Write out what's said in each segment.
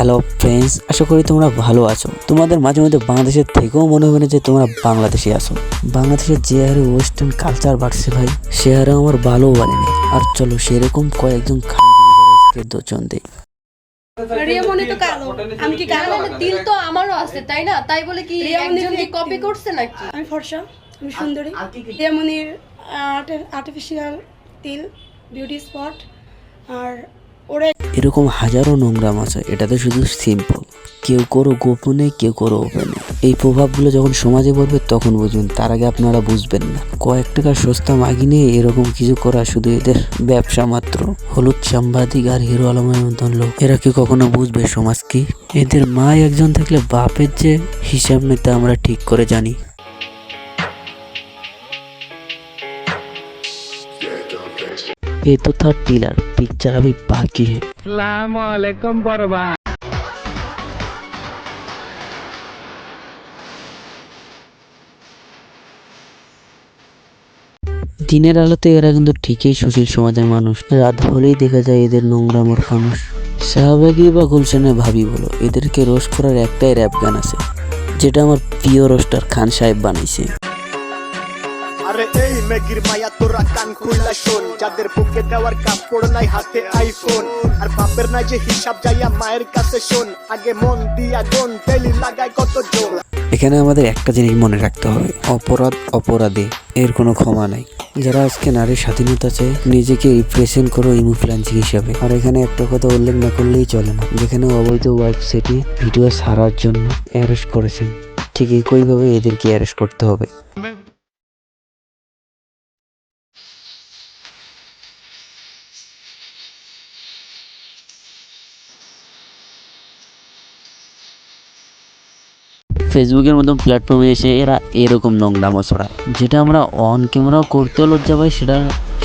Hello friends আশা করি তোমরা ভালো আছো। তোমাদের মাঝে মধ্যে বাংলাদেশের থেকেও মনে হবে না যে তোমরা বাংলাদেশে আসো বাংলাদেশের যে হারে ওয়েস্টার্ন কালচার বাড়ছে ভাই সে হারে আমার ভালো বাড়েনি আর চলো সেরকম কয়েকজন খান দোচন দেই রিয়ামণি তো কালো। আমি কি কালো? না, না, তিল তো আমারও আছে তাই না? তাই বলে কি একজন কি কি কপি করছে নাকি? আমি ফর্সা আমি সুন্দরী। রিয়ামণির আর্টিফিশিয়াল তিল বিউটি স্পট আর ওরা এরকম হাজারো নোংরাম আছে এটাতে শুধু সিম্পল কেউ করো গোপনে, কেউ করো ওপেনে এই প্রভাবগুলো যখন সমাজে পড়বে, তখন বুঝবেন, তার আগে আপনারা বুঝবেন না। কয়েক টাকার সস্তা মাগি নিয়ে এরকম কিছু করা শুধু এদের ব্যবসা মাত্র। হলুদ সাংবাদিক আর হিরো আলমের মতন লোক, এরা কি কখনো বুঝবে সমাজ কি? এদের মা একজন থাকলে বাপের যে হিসাব নিতে আমরা ঠিক করে জানি। ये तो था टीलर पिक्चर अभी बाकी है Assalamualaikum Borba. দিনের আলোতে এরা কিন্তু ঠিকই সুশীল সমাজের মানুষ রাত হলেই দেখা যায় এদের নোংরামোর মানুষ শাহবাগি বা গুলশানে ভাবি বলো এদেরকে রোস্ট করার একটাই র্যাপ গান আছে যেটা আমার প্রিয় রোস্টার খান সাহেব বানাইছে আরে এই মেগির মায়া তোরা কান খুইলা শোন। যাদের বুকে দেওয়ার কাপড় নাই হাতে আইফোন আর বাপের নাই যে হিসাব যাইয়া মায়ের কাছে শোন। আগে মন দিয়া গন তেলি লাগায় কত জোর। এখানে আমাদের একটা জিনিস মনে রাখতে হবে। অপরাধ অপরাধে, এর কোনো ক্ষমা নাই। যারা আজকে নারীর স্বাধীনতা চায়, নিজেকে রিপ্রেজেন্ট করো ইনফ্লুয়েন্সিং হিসাবে। আর এখানে একটা কথা উল্লেখ না করলেই চলে না। যেখানে অবৈধ ওয়েবসাইটে ভিডিও সারার জন্য অ্যারেস্ট করেছেন। ঠিক একইভাবে এদেরকে অ্যারেস্ট করতে হবে। ফেসবুকের মতন প্ল্যাটফর্মে এসে এরা এরকম নোংরামো ছড়ায়। যেটা আমরা অন ক্যামেরাও করতেও লজ্জা পাই, সেটা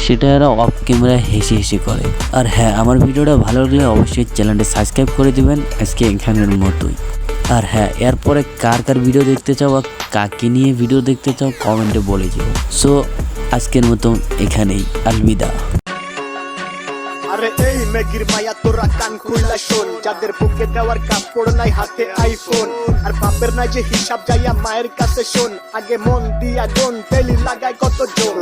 সেটা এরা অফ ক্যামেরায় হেসে হেসে করে। আর হ্যাঁ আমার ভিডিওটা ভালো লাগলে অবশ্যই চ্যানেলটা সাবস্ক্রাইব করে দিবেন, আজকে এখানের মতোই। আর হ্যাঁ এরপরে কার কার ভিডিও দেখতে চাও বা কাকে নিয়ে ভিডিও দেখতে চাও কমেন্টে বলে দিও। সো আজকের মতন এখানেই আলবিদা আরে এই ম্যাগির মায়া তোরা কান খুললা শোন। যাদের বুকে দেওয়ার কাপড় নাই হাতে আইফোন আর বাপের নাই যে হিসাব যাইয়া মায়ের কাছে শোন। আগে মন দিয়া গন তেলি লাগায় কত জোর।